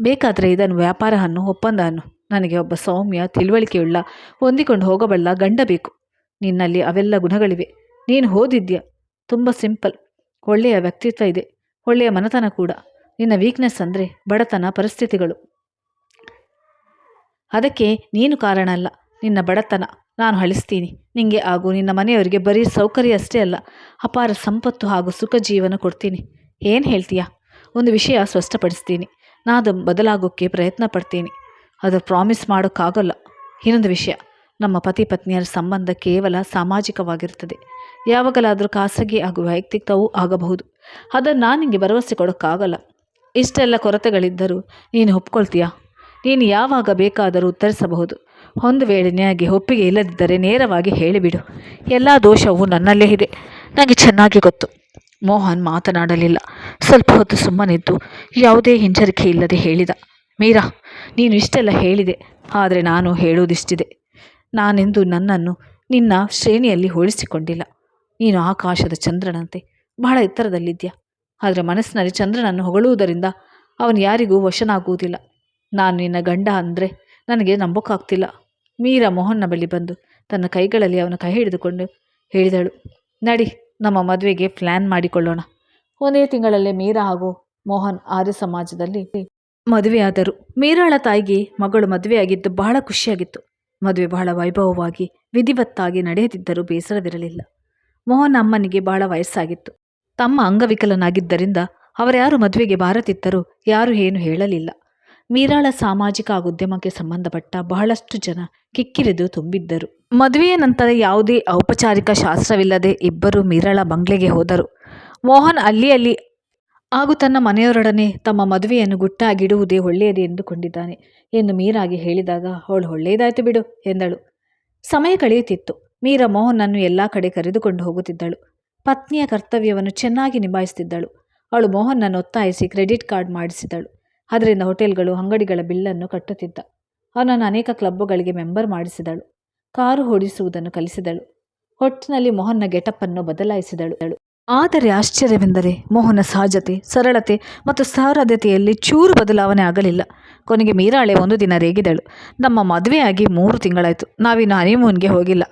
ಬೇಕಾದರೆ ಇದನ್ನು ವ್ಯಾಪಾರ ಅನ್ನು ಒಪ್ಪಂದ ಅನ್ನು. ನನಗೆ ಒಬ್ಬ ಸೌಮ್ಯ ತಿಳುವಳಿಕೆಯುಳ್ಳ, ಹೊಂದಿಕೊಂಡು ಹೋಗಬಲ್ಲ ಗಂಡ ಬೇಕು. ನಿನ್ನಲ್ಲಿ ಅವೆಲ್ಲ ಗುಣಗಳಿವೆ. ನೀನು ಓದಿದ್ಯಾ? ತುಂಬ ಸಿಂಪಲ್. ಒಳ್ಳೆಯ ವ್ಯಕ್ತಿತ್ವ ಇದೆ. ಒಳ್ಳೆಯ ಮನತನ ಕೂಡ. ನಿನ್ನ ವೀಕ್ನೆಸ್ ಅಂದರೆ ಬಡತನ, ಪರಿಸ್ಥಿತಿಗಳು. ಅದಕ್ಕೆ ನೀನು ಕಾರಣ ಅಲ್ಲ. ನಿನ್ನ ಬಡತನ. ನಾನು ಅಳಿಸ್ತೀನಿ. ನಿಂಗೆ ಹಾಗೂ ನಿನ್ನ ಮನೆಯವರಿಗೆ ಬರೀ ಸೌಕರ್ಯ ಅಷ್ಟೇ ಅಲ್ಲ. ಅಪಾರ ಸಂಪತ್ತು ಹಾಗೂ ಸುಖ ಜೀವನ ಕೊಡ್ತೀನಿ. ಏನು ಹೇಳ್ತೀಯಾ? ಒಂದು ವಿಷಯ ಸ್ಪಷ್ಟಪಡಿಸ್ತೀನಿ. ನಾನು ಬದಲಾಗೋಕ್ಕೆ ಪ್ರಯತ್ನ ಪಡ್ತೀನಿ. ಅದು ಪ್ರಾಮಿಸ್ ಮಾಡೋಕ್ಕಾಗಲ್ಲ. ಇನ್ನೊಂದು ವಿಷಯ. ನಮ್ಮ ಪತಿ ಪತ್ನಿಯರ ಸಂಬಂಧ ಕೇವಲ ಸಾಮಾಜಿಕವಾಗಿರುತ್ತದೆ. ಯಾವಾಗಲಾದರೂ ಖಾಸಗಿ ಹಾಗೂ ವೈಯಕ್ತಿಕವೂ ಆಗಬಹುದು. ಅದನ್ನು ನಾನು ನಿಮಗೆ ಭರವಸೆ ಕೊಡೋಕ್ಕಾಗಲ್ಲ. ಇಷ್ಟೆಲ್ಲ ಕೊರತೆಗಳಿದ್ದರೂ ನೀನು ಒಪ್ಕೊಳ್ತೀಯಾ? ನೀನು ಯಾವಾಗ ಬೇಕಾದರೂ ಉತ್ತರಿಸಬಹುದು. ಒಂದು ವೇಳೆ ನಿನಗೆ ಒಪ್ಪಿಗೆ ಇಲ್ಲದಿದ್ದರೆ ನೇರವಾಗಿ ಹೇಳಿಬಿಡು. ಎಲ್ಲ ದೋಷವೂ ನನ್ನಲ್ಲೇ ಇದೆ. ನನಗೆ ಚೆನ್ನಾಗಿ ಗೊತ್ತು. ಮೋಹನ್ ಮಾತನಾಡಲಿಲ್ಲ. ಸ್ವಲ್ಪ ಹೊತ್ತು ಸುಮ್ಮನಿದ್ದು. ಯಾವುದೇ ಹಿಂಜರಿಕೆ ಇಲ್ಲದೆ ಹೇಳಿದ. ಮೀರಾ, ನೀನು ಇಷ್ಟೆಲ್ಲ ಹೇಳಿದೆ. ಆದರೆ ನಾನು ಹೇಳುವುದಿಷ್ಟಿದೆ. ನಾನೆಂದು ನನ್ನನ್ನು ನಿನ್ನ ಶ್ರೇಣಿಯಲ್ಲಿ ಹೋಲಿಸಿಕೊಂಡಿಲ್ಲ. ನೀನು ಆಕಾಶದ ಚಂದ್ರನಂತೆ. ಬಹಳ ಎತ್ತರದಲ್ಲಿದ್ಯಾ. ಆದರೆ ಮನಸ್ಸಿನಲ್ಲಿ ಚಂದ್ರನನ್ನು ಹೊಗಳುವುದರಿಂದ ಅವನು ಯಾರಿಗೂ ವಶನಾಗುವುದಿಲ್ಲ. ನಾನು ನಿನ್ನ ಗಂಡ ಅಂದರೆ ನನಗೆ ನಂಬೋಕ್ಕಾಗ್ತಿಲ್ಲ. ಮೀರಾ ಮೋಹನ್ನ ಬಳಿ ಬಂದು ತನ್ನ ಕೈಗಳಲ್ಲಿ ಅವನ ಕೈ ಹಿಡಿದುಕೊಂಡು ಹೇಳಿದಳು, ನಡಿ, ನಮ್ಮ ಮದುವೆಗೆ ಪ್ಲ್ಯಾನ್ ಮಾಡಿಕೊಳ್ಳೋಣ. ಒಂದೇ ತಿಂಗಳಲ್ಲೇ ಮೀರಾ ಹಾಗೂ ಮೋಹನ್ ಆರ್ಯ ಸಮಾಜದಲ್ಲಿ ಮದುವೆಯಾದರು. ಮೀರಾಳ ತಾಯಿಗೆ ಮಗಳು ಮದುವೆಯಾಗಿದ್ದು ಬಹಳ ಖುಷಿಯಾಗಿತ್ತು. ಮದುವೆ ಬಹಳ ವೈಭವವಾಗಿ, ವಿಧಿವತ್ತಾಗಿ ನಡೆಯದಿದ್ದರೂ ಬೇಸರವಿರಲಿಲ್ಲ ಮೋಹನ್ ಅಮ್ಮನಿಗೆ ಬಹಳ ವಯಸ್ಸಾಗಿತ್ತು. ತಮ್ಮ ಅಂಗವಿಕಲನಾಗಿದ್ದರಿಂದ ಅವರ್ಯಾರು ಮದುವೆಗೆ ಬಾರದಿದ್ದರೂ ಯಾರು ಏನು ಹೇಳಲಿಲ್ಲ. ಮೀರಾಳ ಸಾಮಾಜಿಕ ಹಾಗೂ ಉದ್ಯಮಕ್ಕೆ ಸಂಬಂಧಪಟ್ಟ ಬಹಳಷ್ಟು ಜನ ಕಿಕ್ಕಿರಿದು ತುಂಬಿದ್ದರು. ಮದುವೆಯ ನಂತರ ಯಾವುದೇ ಔಪಚಾರಿಕ ಶಾಸ್ತ್ರವಿಲ್ಲದೆ ಇಬ್ಬರು ಮೀರಾಳ ಬಂಗ್ಲೆಗೆ ಹೋದರು. ಮೋಹನ್ ಅಲ್ಲಿ ಅಲ್ಲಿ ಹಾಗೂ ತನ್ನ ಮನೆಯವರೊಡನೆ ತಮ್ಮ ಮದುವೆಯನ್ನು ಗುಟ್ಟಾಗಿಡುವುದೇ ಒಳ್ಳೆಯದು ಎಂದುಕೊಂಡಿದ್ದಾನೆ ಎಂದು ಮೀರಾಗಿ ಹೇಳಿದಾಗ, ಅವಳು ಒಳ್ಳೆಯದಾಯ್ತು ಬಿಡು ಎಂದಳು. ಸಮಯ ಕಳೆಯುತ್ತಿತ್ತು. ಮೀರಾ ಮೋಹನನ್ನು ಎಲ್ಲ ಕಡೆ ಕರೆದುಕೊಂಡು ಹೋಗುತ್ತಿದ್ದಳು. ಪತ್ನಿಯ ಕರ್ತವ್ಯವನ್ನು ಚೆನ್ನಾಗಿ ನಿಭಾಯಿಸುತ್ತಿದ್ದಳು. ಅವಳು ಮೋಹನನ್ನು ಒತ್ತಾಯಿಸಿ ಕ್ರೆಡಿಟ್ ಕಾರ್ಡ್ ಮಾಡಿಸಿದಳು. ಅದರಿಂದ ಹೋಟೆಲ್ಗಳು, ಅಂಗಡಿಗಳ ಬಿಲ್ಲನ್ನು ಕಟ್ಟುತ್ತಿದ್ದ. ಅವನನ್ನು ಅನೇಕ ಕ್ಲಬ್ಬುಗಳಿಗೆ ಮೆಂಬರ್ ಮಾಡಿಸಿದಳು. ಕಾರು ಓಡಿಸುವುದನ್ನು ಕಲಿಸಿದಳು. ಹೊಟ್ಟಿನಲ್ಲಿ ಮೋಹನ್ನ ಗೆಟಪ್ಪನ್ನು ಬದಲಾಯಿಸಿದಳು. ಆದರೆ ಆಶ್ಚರ್ಯವೆಂದರೆ ಮೋಹನ ಸಹಜತೆ, ಸರಳತೆ ಮತ್ತು ಸಹರದತೆಯಲ್ಲಿ ಚೂರು ಬದಲಾವಣೆ ಆಗಲಿಲ್ಲ. ಕೊನೆಗೆ ಮೀರಾಳೆ ಒಂದು ದಿನ ರೇಗಿದಳು. ನಮ್ಮ ಮದುವೆಯಾಗಿ ಮೂರು ತಿಂಗಳಾಯಿತು. ನಾವಿನ್ನು ಹನಿಮೂನ್ಗೆ ಹೋಗಿಲ್ಲ.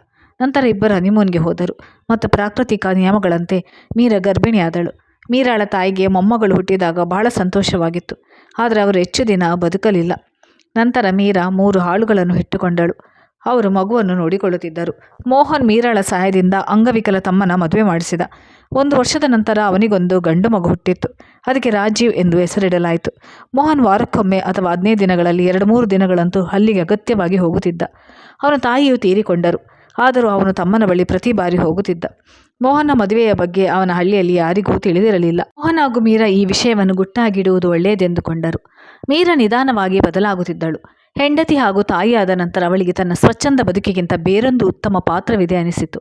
ನಂತರ ಇಬ್ಬರು ಹನಿಮೂನ್ಗೆ ಹೋದರು ಮತ್ತು ಪ್ರಾಕೃತಿಕ ನಿಯಮಗಳಂತೆ ಮೀರ ಗರ್ಭಿಣಿಯಾದಳು. ಮೀರಾಳ ತಾಯಿಗೆ ಮೊಮ್ಮಗಳು ಹುಟ್ಟಿದಾಗ ಬಹಳ ಸಂತೋಷವಾಗಿತ್ತು, ಆದರೆ ಅವರು ಹೆಚ್ಚು ದಿನ ಬದುಕಲಿಲ್ಲ. ನಂತರ ಮೀರಾ ಮೂರು ಹಾಳುಗಳನ್ನು ಇಟ್ಟುಕೊಂಡಳು. ಅವರು ಮಗುವನ್ನು ನೋಡಿಕೊಳ್ಳುತ್ತಿದ್ದರು. ಮೋಹನ್ ಮೀರಾಳ ಸಹಾಯದಿಂದ ಅಂಗವಿಕಲ ತಮ್ಮನ ಮದುವೆ ಮಾಡಿಸಿದ. ಒಂದು ವರ್ಷದ ನಂತರ ಅವನಿಗೊಂದು ಗಂಡು ಮಗು ಹುಟ್ಟಿತ್ತು. ಅದಕ್ಕೆ ರಾಜೀವ್ ಎಂದು ಹೆಸರಿಡಲಾಯಿತು. ಮೋಹನ್ ವಾರಕ್ಕೊಮ್ಮೆ ಅಥವಾ ಹದಿನೈದು ದಿನಗಳಲ್ಲಿ ಎರಡು ಮೂರು ದಿನಗಳಂತೂ ಅಲ್ಲಿಗೆ ಅಗತ್ಯವಾಗಿ ಹೋಗುತ್ತಿದ್ದ. ಅವನ ತಾಯಿಯು ತೀರಿಕೊಂಡರು. ಆದರೂ ಅವನು ತಮ್ಮನ ಬಳಿ ಪ್ರತಿ ಬಾರಿ ಹೋಗುತ್ತಿದ್ದ. ಮೋಹನ ಮದುವೆಯ ಬಗ್ಗೆ ಅವನ ಹಳ್ಳಿಯಲ್ಲಿ ಯಾರಿಗೂ ತಿಳಿದಿರಲಿಲ್ಲ. ಮೋಹನ ಹಾಗೂ ಮೀರಾ ಈ ವಿಷಯವನ್ನು ಗುಟ್ಟಾಗಿಡುವುದು ಒಳ್ಳೆಯದೆಂದುಕೊಂಡರು. ಮೀರಾ ನಿಧಾನವಾಗಿ ಬದಲಾಗುತ್ತಿದ್ದಳು. ಹೆಂಡತಿ ಹಾಗೂ ತಾಯಿಯಾದ ನಂತರ ಅವಳಿಗೆ ತನ್ನ ಸ್ವಚ್ಛಂದ ಬದುಕಿಗಿಂತ ಬೇರೊಂದು ಉತ್ತಮ ಪಾತ್ರವಿದೆ ಅನಿಸಿತು.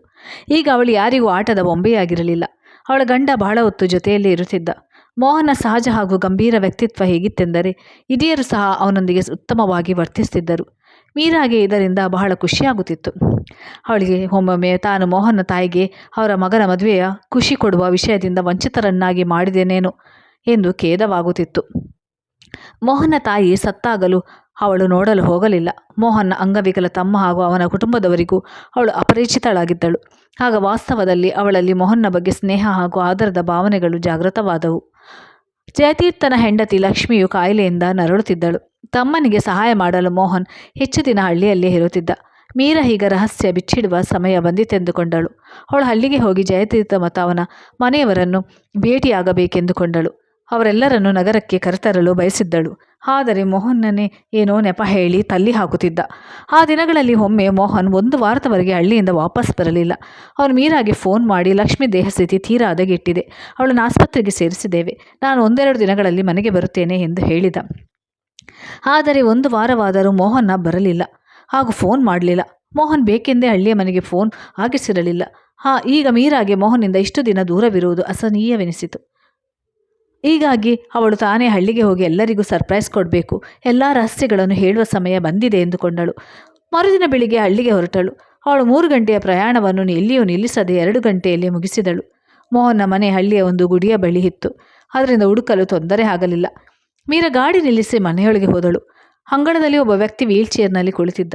ಈಗ ಅವಳು ಯಾರಿಗೂ ಆಟದ ಬೊಂಬೆಯಾಗಿರಲಿಲ್ಲ. ಅವಳ ಗಂಡ ಬಹಳ ಹೊತ್ತು ಜೊತೆಯಲ್ಲೇ ಇರುತ್ತಿದ್ದ. ಮೋಹನ ಸಹಜ ಹಾಗೂ ಗಂಭೀರ ವ್ಯಕ್ತಿತ್ವ ಹೇಗಿತ್ತೆಂದರೆ ಹಿರಿಯರು ಸಹ ಅವನೊಂದಿಗೆ ಉತ್ತಮವಾಗಿ ವರ್ತಿಸುತ್ತಿದ್ದರು. ಮೀರಾಗೆ ಇದರಿಂದ ಬಹಳ ಖುಷಿಯಾಗುತ್ತಿತ್ತು. ಅವಳಿಗೆ ಒಮ್ಮೊಮ್ಮೆ ತಾನು ಮೋಹನ ತಾಯಿಗೆ ಅವರ ಮಗನ ಮದುವೆಯ ಖುಷಿ ಕೊಡುವ ವಿಷಯದಿಂದ ವಂಚಿತರನ್ನಾಗಿ ಮಾಡಿದೆನೇನೋ? ಎಂದು ಖೇದವಾಗುತ್ತಿತ್ತು. ಮೋಹನ ತಾಯಿ ಸತ್ತಾಗಲು ಅವಳು ನೋಡಲು ಹೋಗಲಿಲ್ಲ. ಮೋಹನ್ನ ಅಂಗವಿಕಲ ತಮ್ಮ ಹಾಗೂ ಅವನ ಕುಟುಂಬದವರಿಗೂ ಅವಳು ಅಪರಿಚಿತಳಾಗಿದ್ದಳು. ಆಗ ವಾಸ್ತವದಲ್ಲಿ ಅವಳಲ್ಲಿ ಮೋಹನ್ನ ಬಗ್ಗೆ ಸ್ನೇಹ ಹಾಗೂ ಆದರದ ಭಾವನೆಗಳು ಜಾಗೃತವಾದವು. ಜಯತೀರ್ಥನ ಹೆಂಡತಿ ಲಕ್ಷ್ಮಿಯು ಕಾಯಿಲೆಯಿಂದ ನರಳುತ್ತಿದ್ದಳು. ತಮ್ಮನಿಗೆ ಸಹಾಯ ಮಾಡಲು ಮೋಹನ್ ಹೆಚ್ಚು ದಿನ ಹಳ್ಳಿಯಲ್ಲೇ ಇರುತ್ತಿದ್ದ. ಮೀರಾ ಈಗ ರಹಸ್ಯ ಬಿಚ್ಚಿಡುವ ಸಮಯ ಬಂದಿತೆಂದುಕೊಂಡಳು. ಅವಳು ಹಳ್ಳಿಗೆ ಹೋಗಿ ಜಯತೀರ್ಥ ಮತ್ತು ಅವನ ಮನೆಯವರನ್ನು ಭೇಟಿಯಾಗಬೇಕೆಂದುಕೊಂಡಳು. ಅವರೆಲ್ಲರನ್ನು ನಗರಕ್ಕೆ ಕರೆತರಲು ಬಯಸಿದ್ದಳು. ಆದರೆ ಮೋಹನ್ನನೇ ಏನೋ ನೆಪ ಹೇಳಿ ತಲ್ಲಿ ಹಾಕುತ್ತಿದ್ದ. ಆ ದಿನಗಳಲ್ಲಿ ಒಮ್ಮೆ ಮೋಹನ್ ಒಂದು ವಾರದವರೆಗೆ ಹಳ್ಳಿಯಿಂದ ವಾಪಸ್ ಬರಲಿಲ್ಲ. ಅವನು ಮೀರಾಗೆ ಫೋನ್ ಮಾಡಿ ಲಕ್ಷ್ಮಿ ದೇಹಸ್ಥಿತಿ ತೀರಾ ಹದಗೆಟ್ಟಿದೆ. ಅವಳನ್ನು ಆಸ್ಪತ್ರೆಗೆ ಸೇರಿಸಿದ್ದೇವೆ. ನಾನು ಒಂದೆರಡು ದಿನಗಳಲ್ಲಿ ಮನೆಗೆ ಬರುತ್ತೇನೆ ಎಂದು ಹೇಳಿದ. ಆದರೆ ಒಂದು ವಾರವಾದರೂ ಮೋಹನ ಬರಲಿಲ್ಲ. ಹಾಗೂ ಫೋನ್ ಮಾಡಲಿಲ್ಲ. ಮೋಹನ್ ಬೇಕೆಂದೇ ಹಳ್ಳಿಯ ಮನೆಗೆ ಫೋನ್ ಹಾಕಿಸಿರಲಿಲ್ಲ. ಹಾ, ಈಗ ಮೀರಾಗೆ ಮೋಹನಿಂದ ಇಷ್ಟು ದಿನ ದೂರವಿರುವುದು ಅಸಹನೀಯವೆನಿಸಿತು. ಹೀಗಾಗಿ ಅವಳು ತಾನೇ ಹಳ್ಳಿಗೆ ಹೋಗಿ ಎಲ್ಲರಿಗೂ ಸರ್ಪ್ರೈಸ್ ಕೊಡಬೇಕು. ಎಲ್ಲ ರಹಸ್ಯಗಳನ್ನು ಹೇಳುವ ಸಮಯ ಬಂದಿದೆ ಎಂದುಕೊಂಡಳು. ಮರುದಿನ ಬೆಳಿಗ್ಗೆ ಹಳ್ಳಿಗೆ ಹೊರಟಳು. ಅವಳು ಮೂರು ಗಂಟೆಯ ಪ್ರಯಾಣವನ್ನು ಎಲ್ಲಿಯೂ ನಿಲ್ಲಿಸದೆ ಎರಡು ಗಂಟೆಯಲ್ಲಿ ಮುಗಿಸಿದಳು. ಮೋಹನ ಮನೆ ಹಳ್ಳಿಯ ಒಂದು ಗುಡಿಯ ಬಳಿ ಇತ್ತು. ಅದರಿಂದ ಹುಡುಕಲು ತೊಂದರೆ ಆಗಲಿಲ್ಲ. ಮೀರ ಗಾಡಿ ನಿಲ್ಲಿಸಿ ಮನೆಯೊಳಗೆ ಹೋದಳು. ಅಂಗಣದಲ್ಲಿ ಒಬ್ಬ ವ್ಯಕ್ತಿ ವೀಲ್ ಚೇರ್ನಲ್ಲಿ ಕುಳಿತಿದ್ದ.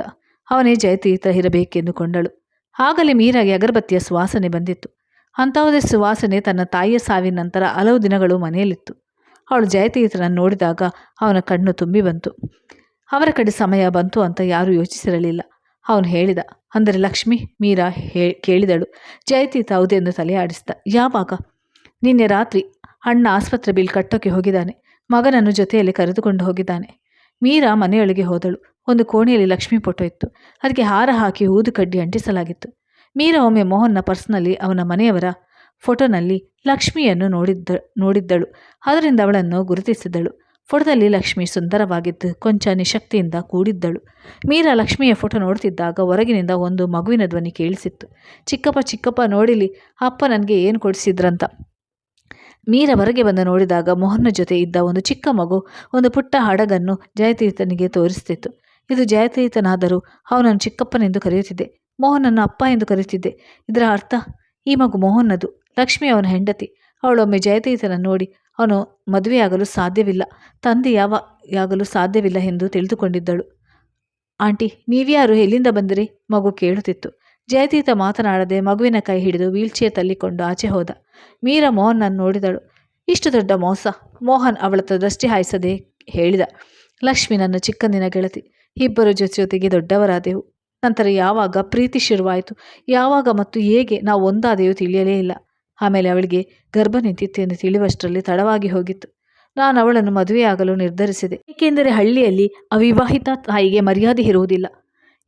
ಅವನೇ ಜಯತೀರ್ಥ ಇರಬೇಕೆಂದುಕೊಂಡಳು. ಆಗಲೇ ಮೀರಾಗೆ ಅಗರಬತ್ತಿಯ ಸುವಾಸನೆ ಬಂದಿತ್ತು. ಅಂಥವುದೇ ಸುವಾಸನೆ ತನ್ನ ತಾಯಿಯ ಸಾವಿನ ನಂತರ ಹಲವು ದಿನಗಳು ಮನೆಯಲ್ಲಿತ್ತು. ಅವಳು ಜಯತೀರ್ಥನನ್ನು ನೋಡಿದಾಗ ಅವನ ಕಣ್ಣು ತುಂಬಿ ಬಂತು. ಅವರ ಕಡೆ ಸಮಯ ಬಂತು ಅಂತ ಯಾರೂ ಯೋಚಿಸಿರಲಿಲ್ಲ. ಅವನು ಹೇಳಿದ, ಅಂದರೆ ಲಕ್ಷ್ಮಿ, ಮೀರಾ ಹೇ, ಕೇಳಿದಳು. ಜಯತೀರ್ಥ ಹೌದೆಂದು ತಲೆ ಆಡಿಸಿದ ಯಾವಾಗ? ನಿನ್ನೆ ರಾತ್ರಿ ಅಣ್ಣ ಆಸ್ಪತ್ರೆ ಬಿಲ್ ಕಟ್ಟೋಕೆ ಹೋಗಿದ್ದಾನೆ. ಮಗನನ್ನು ಜೊತೆಯಲ್ಲಿ ಕರೆದುಕೊಂಡು ಹೋಗಿದ್ದಾನೆ. ಮೀರಾ ಮನೆಯೊಳಗೆ ಹೋದಳು. ಒಂದು ಕೋಣೆಯಲ್ಲಿ ಲಕ್ಷ್ಮಿ ಫೋಟೋ ಇತ್ತು. ಅದಕ್ಕೆ ಹಾರ ಹಾಕಿ ಊದು ಕಡ್ಡಿ ಅಂಟಿಸಲಾಗಿತ್ತು. ಮೀರಾ ಒಮ್ಮೆ ಮೋಹನ್ನ ಪರ್ಸ್ನಲ್ಲಿ ಅವನ ಮನೆಯವರ ಫೋಟೋನಲ್ಲಿ ಲಕ್ಷ್ಮಿಯನ್ನು ನೋಡಿದ್ದ, ನೋಡಿದ್ದಳು. ಅದರಿಂದ ಅವಳನ್ನು ಗುರುತಿಸಿದ್ದಳು. ಫೋಟೋದಲ್ಲಿ ಲಕ್ಷ್ಮಿ ಸುಂದರವಾಗಿದ್ದು ಕೊಂಚ ನಿಶಕ್ತಿಯಿಂದ ಕೂಡಿದ್ದಳು. ಮೀರಾ ಲಕ್ಷ್ಮಿಯ ಫೋಟೋ ನೋಡ್ತಿದ್ದಾಗ ಹೊರಗಿನಿಂದ ಒಂದು ಮಗುವಿನ ಧ್ವನಿ ಕೇಳಿಸಿತ್ತು. ಚಿಕ್ಕಪ್ಪ ಚಿಕ್ಕಪ್ಪ ನೋಡಿಲಿ, ಅಪ್ಪ ನನಗೆ ಏನು ಕೊಡಿಸಿದ್ರಂತ. ಮೀರ ಹೊರಗೆ ಬಂದು ನೋಡಿದಾಗ ಮೋಹನ್ನ ಜೊತೆ ಇದ್ದ ಒಂದು ಚಿಕ್ಕ ಮಗು ಒಂದು ಪುಟ್ಟ ಹಡಗನ್ನು ಜಯತೀರ್ಥನಿಗೆ ತೋರಿಸ್ತಿತ್ತು. ಇದು ಜಯತೀರ್ಥನಾದರೂ ಅವನನ್ನು ಚಿಕ್ಕಪ್ಪನೆಂದು ಕರೆಯುತ್ತಿದ್ದೆ. ಮೋಹನನ್ನು ಅಪ್ಪ ಎಂದು ಕರೆಯುತ್ತಿದ್ದೆ. ಇದರ ಅರ್ಥ, ಈ ಮಗು ಮೋಹನದು, ಲಕ್ಷ್ಮಿ ಅವನ ಹೆಂಡತಿ. ಅವಳೊಮ್ಮೆ ಜಯತೀರ್ಥನನ್ನು ನೋಡಿ, ಅವನು ಮದುವೆಯಾಗಲು ಸಾಧ್ಯವಿಲ್ಲ ತಂದೆ ಯಾವ ಯಾಗಲು ಸಾಧ್ಯವಿಲ್ಲ ಎಂದು ತಿಳಿದುಕೊಂಡಿದ್ದಳು. ಆಂಟಿ, ನೀವ್ಯಾರು ಎಲ್ಲಿಂದ ಬಂದಿರಿ? ಮಗು ಕೇಳುತ್ತಿತ್ತು. ಜಯತೀರ್ಥ ಮಾತನಾಡದೆ ಮಗುವಿನ ಕೈ ಹಿಡಿದು ವೀಲ್ಚೇರ್ ತಲ್ಲಿಕೊಂಡು ಆಚೆ ಹೋದ. ಮೀರಾ ಮೋಹನ್ನನ್ನು ನೋಡಿದಳು. ಇಷ್ಟು ದೊಡ್ಡ ಮೋಸ? ಮೋಹನ್ ಅವಳತ್ತ ದೃಷ್ಟಿ ಹಾಯಿಸದೆ ಹೇಳಿದ. ಲಕ್ಷ್ಮಿ ನನ್ನ ಚಿಕ್ಕಂದಿನ ಗೆಳತಿ, ಇಬ್ಬರು ಜೊತೆ ಜೊತೆಗೆ ದೊಡ್ಡವರಾದೆವು. ನಂತರ ಯಾವಾಗ ಪ್ರೀತಿ ಶುರುವಾಯಿತು? ಯಾವಾಗ ಮತ್ತು ಹೇಗೆ? ನಾವು ಒಂದಾದೆಯೂ ತಿಳಿಯಲೇ ಇಲ್ಲ. ಆಮೇಲೆ ಅವಳಿಗೆ ಗರ್ಭ ನಿಂತಿತ್ತು ಎಂದು ತಿಳಿಯುವಷ್ಟರಲ್ಲಿ ತಡವಾಗಿ ಹೋಗಿತ್ತು. ನಾನು ಅವಳನ್ನು ಮದುವೆಯಾಗಲು ನಿರ್ಧರಿಸಿದೆ. ಏಕೆಂದರೆ ಹಳ್ಳಿಯಲ್ಲಿ ಅವಿವಾಹಿತ ತಾಯಿಗೆ ಮರ್ಯಾದೆ ಇರುವುದಿಲ್ಲ.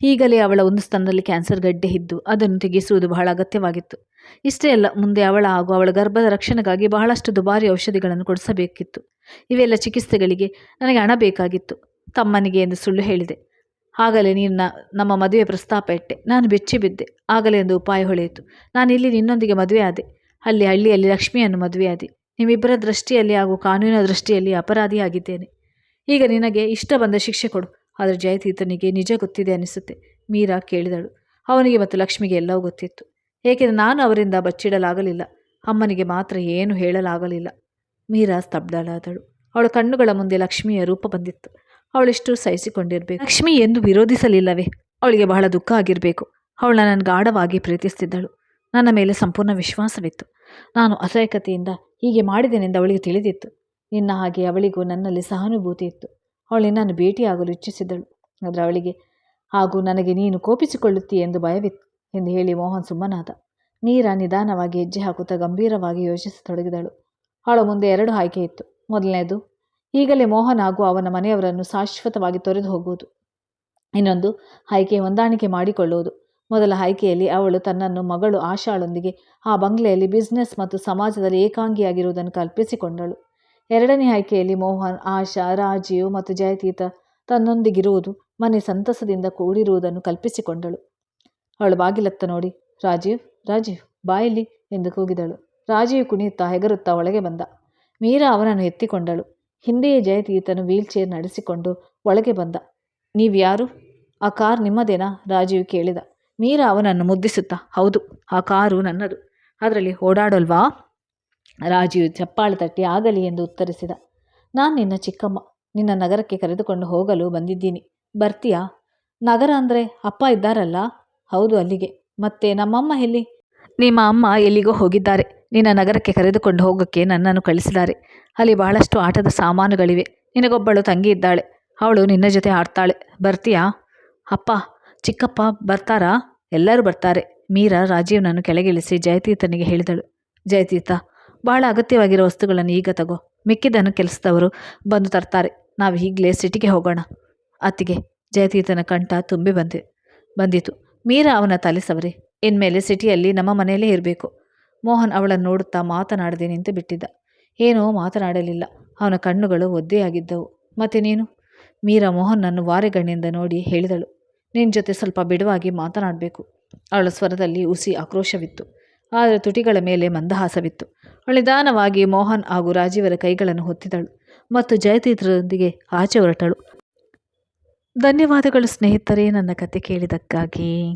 ಈಗಲೇ ಅವಳ ಒಂದು ಸ್ತನದಲ್ಲಿ ಕ್ಯಾನ್ಸರ್ ಗಡ್ಡೆ ಇದ್ದು ಅದನ್ನು ತೆಗೆಸುವುದು ಬಹಳ ಅಗತ್ಯವಾಗಿತ್ತು. ಇಷ್ಟೇ ಅಲ್ಲ, ಮುಂದೆ ಅವಳ ಹಾಗೂ ಅವಳ ಗರ್ಭದ ರಕ್ಷಣೆಗಾಗಿ ಬಹಳಷ್ಟು ದುಬಾರಿ ಔಷಧಿಗಳನ್ನು ಕೊಡಿಸಬೇಕಿತ್ತು. ಇವೆಲ್ಲ ಚಿಕಿತ್ಸೆಗಳಿಗೆ ನನಗೆ ಹಣ ಬೇಕಾಗಿತ್ತು. ತಮ್ಮನಿಗೆ ಎಂದು ಸುಳ್ಳು ಹೇಳಿದೆ. ಆಗಲೇ ನಿನ್ನ ನಮ್ಮ ಮದುವೆ ಪ್ರಸ್ತಾಪ ಇಟ್ಟೆ. ನಾನು ಬೆಚ್ಚಿ ಬಿದ್ದೆ. ಆಗಲೇ ಒಂದು ಉಪಾಯ ಹೊಳೆಯಿತು. ನಾನು ಇಲ್ಲಿ ನಿನ್ನೊಂದಿಗೆ ಮದುವೆ ಆದೆ. ಅಲ್ಲಿ ಹಳ್ಳಿಯಲ್ಲಿ ಲಕ್ಷ್ಮಿಯನ್ನು ಮದುವೆಯಾದೆ ನಿಮ್ಮಿಬ್ಬರ ದೃಷ್ಟಿಯಲ್ಲಿ ಹಾಗೂ ಕಾನೂನಿನ ದೃಷ್ಟಿಯಲ್ಲಿ ಅಪರಾಧಿಯಾಗಿದ್ದೇನೆ. ಈಗ ನಿನಗೆ ಇಷ್ಟ ಬಂದ ಶಿಕ್ಷೆ ಕೊಡು. ಆದರೆ ಜಯತೀರ್ಥನಿಗೆ ನಿಜ ಗೊತ್ತಿದೆ ಅನಿಸುತ್ತೆ. ಮೀರಾ ಕೇಳಿದಳು. ಅವನಿಗೆ ಮತ್ತು ಲಕ್ಷ್ಮಿಗೆ ಎಲ್ಲವೂ ಗೊತ್ತಿತ್ತು. ಏಕೆಂದರೆ ನಾನು ಅವರಿಂದ ಬಚ್ಚಿಡಲಾಗಲಿಲ್ಲ. ಅಮ್ಮನಿಗೆ ಮಾತ್ರ ಏನು ಹೇಳಲಾಗಲಿಲ್ಲ. ಮೀರಾ ಸ್ತಬ್ಧಳಾದಳು. ಅವಳ ಕಣ್ಣುಗಳ ಮುಂದೆ ಲಕ್ಷ್ಮಿಯ ರೂಪ ಬಂದಿತ್ತು. ಅವಳಿಷ್ಟು ಸಹಿಸಿಕೊಂಡಿರಬೇಕು. ಲಕ್ಷ್ಮಿ ಎಂದು ವಿರೋಧಿಸಲಿಲ್ಲವೇ? ಅವಳಿಗೆ ಬಹಳ ದುಃಖ ಆಗಿರಬೇಕು. ಅವಳ ನನ್ನ ಗಾಢವಾಗಿ ಪ್ರೀತಿಸ್ತಿದ್ದಳು. ನನ್ನ ಮೇಲೆ ಸಂಪೂರ್ಣ ವಿಶ್ವಾಸವಿತ್ತು. ನಾನು ಅಸಹಾಯಕತೆಯಿಂದ ಹೀಗೆ ಮಾಡಿದ್ದೇನೆಂದು ಅವಳಿಗೆ ತಿಳಿದಿತ್ತು. ನಿನ್ನ ಹಾಗೆ ಅವಳಿಗೂ ನನ್ನಲ್ಲಿ ಸಹಾನುಭೂತಿ ಇತ್ತು. ಅವಳು ನನ್ನನ್ನು ಭೇಟಿಯಾಗಲು ಇಚ್ಛಿಸಿದಳು. ಆದರೆ ಅವಳಿಗೆ, ಹಾಗೂ ನನಗೆ ನೀನು ಕೋಪಿಸಿಕೊಳ್ಳುತ್ತೀಯ ಎಂದು ಭಯವಿತ್ತು ಎಂದು ಹೇಳಿ ಮೋಹನ್ ಸುಮ್ಮನಾದ. ಮೀರಾ ನಿಧಾನವಾಗಿ ಹೆಜ್ಜೆ ಹಾಕುತ್ತಾ ಗಂಭೀರವಾಗಿ ಯೋಚಿಸತೊಡಗಿದಳು. ಅವಳ ಮುಂದೆ ಎರಡು ಆಯ್ಕೆ ಇತ್ತು. ಮೊದಲನೇದು, ಈಗಲೇ ಮೋಹನ್ ಹಾಗೂ ಅವನ ಮನೆಯವರನ್ನು ಶಾಶ್ವತವಾಗಿ ತೊರೆದು ಹೋಗುವುದು. ಇನ್ನೊಂದು, ಆಯ್ಕೆ ಹೊಂದಾಣಿಕೆ ಮಾಡಿಕೊಳ್ಳುವುದು. ಮೊದಲ ಆಯ್ಕೆಯಲ್ಲಿ ಅವಳು ತನ್ನನ್ನು ಮಗಳು ಆಶಾಳೊಂದಿಗೆ ಆ ಬಂಗ್ಲೆಯಲ್ಲಿ ಬಿಸ್ನೆಸ್ ಮತ್ತು ಸಮಾಜದಲ್ಲಿ ಏಕಾಂಗಿಯಾಗಿರುವುದನ್ನು ಕಲ್ಪಿಸಿಕೊಂಡಳು. ಎರಡನೇ ಆಯ್ಕೆಯಲ್ಲಿ ಮೋಹನ್, ಆಶಾ, ರಾಜೀವ್ ಮತ್ತು ಜಯತೀತ ತನ್ನೊಂದಿಗಿರುವುದು ಮನೆ ಸಂತಸದಿಂದ ಕೂಡಿರುವುದನ್ನು ಕಲ್ಪಿಸಿಕೊಂಡಳು. ಅವಳು ಬಾಗಿಲತ್ತ ನೋಡಿ, ರಾಜೀವ್ ರಾಜೀವ್ ಬಾಯಿಲಿ ಎಂದು ಕೂಗಿದಳು. ರಾಜೀವ್ ಕುಣಿಯುತ್ತಾ ಹೆಗರುತ್ತಾ ಒಳಗೆ ಬಂದ. ಮೀರಾ ಅವನನ್ನು ಎತ್ತಿಕೊಂಡಳು. ಹಿಂದೆಯೇ ಜಯತೀತನು ವೀಲ್ ಚೇರ್ ನಡೆಸಿಕೊಂಡು ಒಳಗೆ ಬಂದ. ನೀವ್ಯಾರು ಆ ಕಾರ್ ನಿಮ್ಮದೇನಾ? ರಾಜೀವ್ ಕೇಳಿದ. ಮೀರಾ ಅವನನ್ನು ಮುದ್ದಿಸುತ್ತಾ, ಹೌದು, ಆ ಕಾರು ನನ್ನದು. ಅದರಲ್ಲಿ ಓಡಾಡೋಲ್ವಾ? ರಾಜೀವ್ ಚಪ್ಪಾಳೆ ತಟ್ಟಿ ಆಗಲಿ ಎಂದು ಉತ್ತರಿಸಿದ. ನಾನು ನಿನ್ನ ಚಿಕ್ಕಮ್ಮ. ನಿನ್ನ ನಗರಕ್ಕೆ ಕರೆದುಕೊಂಡು ಹೋಗಲು ಬಂದಿದ್ದೀನಿ. ಬರ್ತೀಯಾ? ನಗರ ಅಂದರೆ ಅಪ್ಪ ಇದ್ದಾರಲ್ಲ? ಹೌದು ಅಲ್ಲಿಗೆ. ಮತ್ತೆ ನಮ್ಮಮ್ಮ ಎಲ್ಲಿ? ನಿಮ್ಮ ಅಮ್ಮ ಎಲ್ಲಿಗೋ ಹೋಗಿದ್ದಾರೆ. ನಿನ್ನ ನಗರಕ್ಕೆ ಕರೆದುಕೊಂಡು ಹೋಗೋಕ್ಕೆ ನನ್ನನ್ನು ಕಳಿಸಿದ್ದಾರೆ. ಅಲ್ಲಿ ಬಹಳಷ್ಟು ಆಟದ ಸಾಮಾನುಗಳಿವೆ. ನಿನಗೊಬ್ಬಳು ತಂಗಿ ಇದ್ದಾಳೆ. ಅವಳು ನಿನ್ನ ಜೊತೆ ಆಡ್ತಾಳೆ. ಬರ್ತೀಯಾ? ಅಪ್ಪ, ಚಿಕ್ಕಪ್ಪ ಬರ್ತಾರಾ? ಎಲ್ಲರೂ ಬರ್ತಾರೆ. ಮೀರಾ ರಾಜೀವ್ನನ್ನು ಕೆಳಗಿಳಿಸಿ ಜಯತೀರ್ಥನಿಗೆ ಹೇಳಿದಳು. ಜಯತೀರ್ಥ ಬಹಳ ಅಗತ್ಯವಾಗಿರೋ ವಸ್ತುಗಳನ್ನು ಈಗ ತಗೋ. ಮಿಕ್ಕಿದ್ದನ್ನು ಕೆಲಸದವರು ಬಂದು ತರ್ತಾರೆ. ನಾವು ಈಗಲೇ ಸಿಟಿಗೆ ಹೋಗೋಣ. ಅತ್ತಿಗೆ ಜಯತೀರ್ಥನ ಕಂಠ ತುಂಬಿ ಬಂದಿ, ಬಂದಿತು. ಮೀರಾ ಅವನ ತಲೆ ಸವರಿ. ಇನ್ಮೇಲೆ ಸಿಟಿಯಲ್ಲಿ ನಮ್ಮ ಮನೆಯಲ್ಲೇ ಇರಬೇಕು. ಮೋಹನ್ ಅವಳನ್ನು ನೋಡುತ್ತಾ ಮಾತನಾಡದೆ ನಿಂತು ಬಿಟ್ಟಿದ್ದ. ಏನೋ ಮಾತನಾಡಲಿಲ್ಲ. ಅವನ ಕಣ್ಣುಗಳು ಒದ್ದೆಯಾಗಿದ್ದವು ಮತ್ತೆ ನೀನು? ಮೀರಾ ಮೋಹನನ್ನು ವಾರೆಗಣ್ಣಿಂದ ನೋಡಿ ಹೇಳಿದಳು. ನಿನ್ನ ಜೊತೆ ಸ್ವಲ್ಪ ಬಿಡುವಾಗಿ ಮಾತನಾಡಬೇಕು. ಅವಳ ಸ್ವರದಲ್ಲಿ ಉಸಿ ಆಕ್ರೋಶವಿತ್ತು. ಆದರೆ ತುಟಿಗಳ ಮೇಲೆ ಮಂದಹಾಸವಿತ್ತು. ನಿಧಾನವಾಗಿ ಮೋಹನ್ ಹಾಗೂ ರಾಜೀವರ ಕೈಗಳನ್ನು ಹೊತ್ತಿದಳು ಮತ್ತು ಜಯತೀರ್ಥರೊಂದಿಗೆ ಆಚೆ ಹೊರಟಳು. ಧನ್ಯವಾದಗಳು ಸ್ನೇಹಿತರೇ, ನನ್ನ ಕತೆ ಕೇಳಿದ್ದಕ್ಕಾಗಿ.